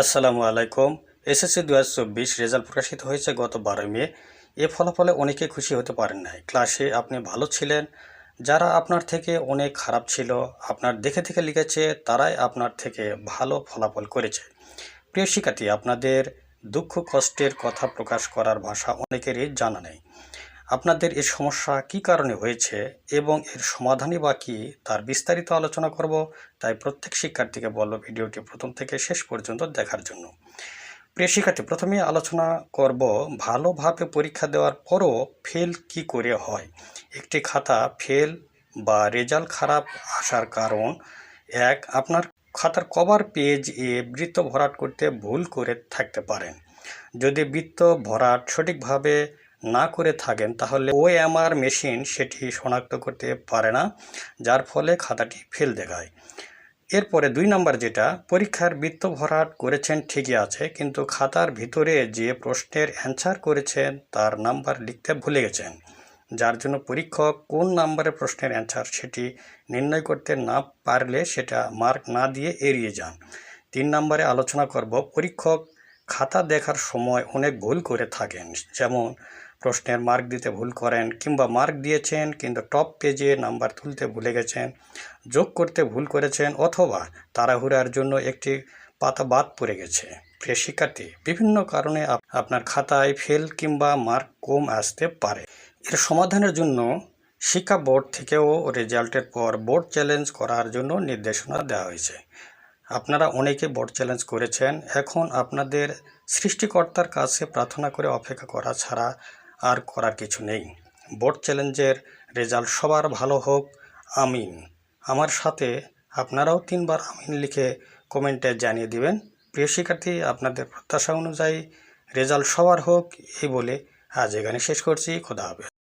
আসসালামু আলাইকুম। এসএসসি দু হাজার চব্বিশ রেজাল্ট প্রকাশিত হয়েছে গত বারোই মে। এ ফলাফলে অনেকে খুশি হতে পারেন নাই। ক্লাসে আপনি ভালো ছিলেন। যারা আপনার থেকে অনেক খারাপ ছিল, আপনার দেখে দেখে লিখেছে, তারাই আপনার থেকে ভালো ফলাফল করেছে। প্রিয় শিক্ষার্থী, আপনাদের দুঃখ কষ্টের কথা প্রকাশ করার ভাষা অনেকেরই জানা নেই। আপনাদের এই সমস্যা কী কারণে হয়েছে এবং এর সমাধানই বা কী তার বিস্তারিত আলোচনা করব। তাই প্রত্যেক শিক্ষার্থীকে বলব ভিডিওটি প্রথম থেকে শেষ পর্যন্ত দেখার জন্য। প্রিয় শিক্ষার্থী, প্রথমে আলোচনা করব ভালোভাবে পরীক্ষা দেওয়ার পরও ফেল কি করে হয়। একটি খাতা ফেল বা রেজাল্ট খারাপ আসার কারণ। এক, আপনার খাতার কভার পেজ এ বৃত্ত ভরাট করতে ভুল করে থাকতে পারেন। যদি বৃত্ত ভরাট সঠিকভাবে না করে থাকেন, তাহলে ও এমআর মেশিন সেটি শনাক্ত করতে পারে না, যার ফলে খাতাটি ফেল দেখায়। এরপরে দুই নম্বর যেটা, পরীক্ষার বৃত্ত ভরাট করেছেন ঠিকই আছে, কিন্তু খাতার ভিতরে যে প্রশ্নের অ্যান্সার করেছেন, তার নাম্বার লিখতে ভুলে গেছেন। যার জন্য পরীক্ষক কোন নাম্বারের প্রশ্নের অ্যান্সার সেটি নির্ণয় করতে না পারলে সেটা মার্ক না দিয়ে এড়িয়ে যান। তিন নম্বরে আলোচনা করব, পরীক্ষক খাতা দেখার সময় অনেক ভুল করে থাকেন। যেমন, প্রশ্নের মার্ক দিতে ভুল করেন কিংবা মার্ক দিয়েছেন কিন্তু টপ পেজে নাম্বার তুলতে ভুলে গেছেন, যোগ করতে ভুল করেছেন অথবা তাড়াহুড়ার জন্য একটি পাতা বাদ পড়ে গেছে। প্রিয় শিক্ষার্থী, বিভিন্ন কারণে আপনার খাতায় ফেল কিংবা মার্ক কম আসতে পারে। এর সমাধানের জন্য শিক্ষা বোর্ড থেকেও রেজাল্টের পর বোর্ড চ্যালেঞ্জ করার জন্য নির্দেশনা দেওয়া হয়েছে। আপনারা অনেকে বোর্ড চ্যালেঞ্জ করেছেন। এখন আপনাদের সৃষ্টিকর্তার কাছে প্রার্থনা করে অপেক্ষা করা ছাড়া আর করার কিছু নেই। বোর্ড চ্যালেঞ্জের রেজাল্ট সবার ভালো হোক। আমিন। আমার সাথে আপনারাও তিনবার আমিন লিখে কমেন্টে জানিয়ে দিবেন। প্রিয় শিক্ষার্থী, আপনাদের প্রত্যাশা অনুযায়ী রেজাল্ট সবার হোক, এই বলে আজ এখানে শেষ করছি। খোদা হবে